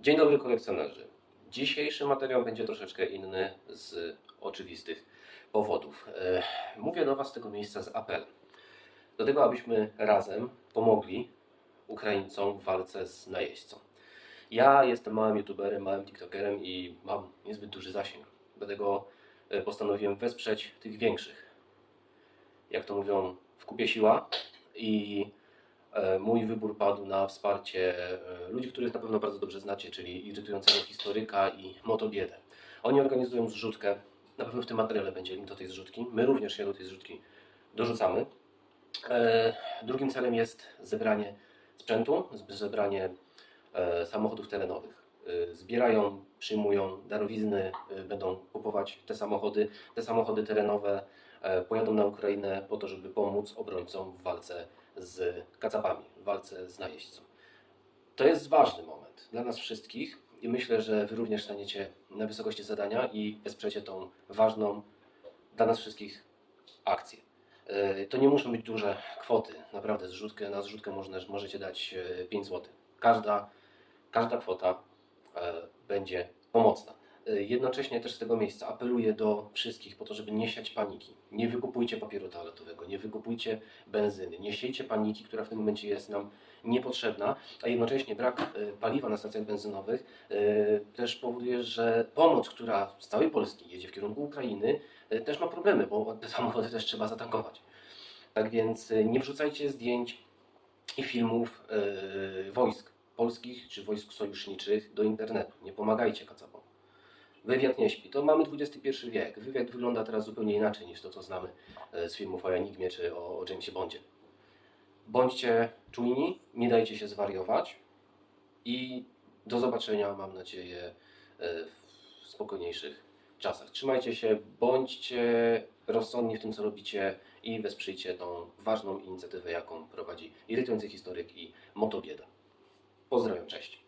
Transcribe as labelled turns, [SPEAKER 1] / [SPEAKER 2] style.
[SPEAKER 1] Dzień dobry kolekcjonerzy. Dzisiejszy materiał będzie troszeczkę inny z oczywistych powodów. E, Mówię do Was z tego miejsca z apelem. Do tego, abyśmy razem pomogli Ukraińcom w walce z najeźdźcą. Ja jestem małym youtuberem, małym tiktokerem i mam niezbyt duży zasięg. Dlatego e, postanowiłem wesprzeć tych większych. Jak to mówią, w kupie siła i Mój wybór padł na wsparcie e, ludzi, których na pewno bardzo dobrze znacie, czyli irytującego historyka i motobiedę. Oni organizują zrzutkę, na pewno w tym materiale będzie link do tej zrzutki. My również się do tej zrzutki dorzucamy. E, Drugim celem jest zebranie sprzętu, zebranie e, samochodów terenowych. E, Zbierają, przyjmują darowizny, e, będą kupować te samochody. Te samochody terenowe e, pojadą na Ukrainę po to, żeby pomóc obrońcom w walce z kacapami, w walce z najeźdźcą. To jest ważny moment dla nas wszystkich i myślę, że Wy również staniecie na wysokości zadania i wesprzecie tą ważną dla nas wszystkich akcję. E, To nie muszą być duże kwoty, naprawdę zrzutkę, na zrzutkę można, możecie dać e, 5 zł. Każda, każda kwota e, będzie pomocna. E, Jednocześnie też z tego miejsca apeluję do wszystkich po to, żeby nie siać paniki. Nie wykupujcie papieru toaletowego, nie wykupujcie benzyny, nie siejcie paniki, która w tym momencie jest nam niepotrzebna, a jednocześnie brak e, paliwa na stacjach benzynowych e, też powoduje, że pomoc, która z całej Polski jedzie w kierunku Ukrainy, też ma problemy, bo te samochody też trzeba zatankować. Tak więc nie wrzucajcie zdjęć i filmów wojsk polskich czy wojsk sojuszniczych do internetu. Nie pomagajcie kacapom. Wywiad nie śpi. To mamy XXI wiek. Wywiad wygląda teraz zupełnie inaczej niż to, co znamy e, z filmów o Enigmie czy o, Jamesie Bondzie. Bądźcie czujni, nie dajcie się zwariować i do zobaczenia, mam nadzieję, e, w spokojniejszych czasach. Trzymajcie się, bądźcie rozsądni w tym, co robicie i wesprzyjcie tą ważną inicjatywę, jaką prowadzi irytujący historyk i motobieda. Pozdrawiam, cześć.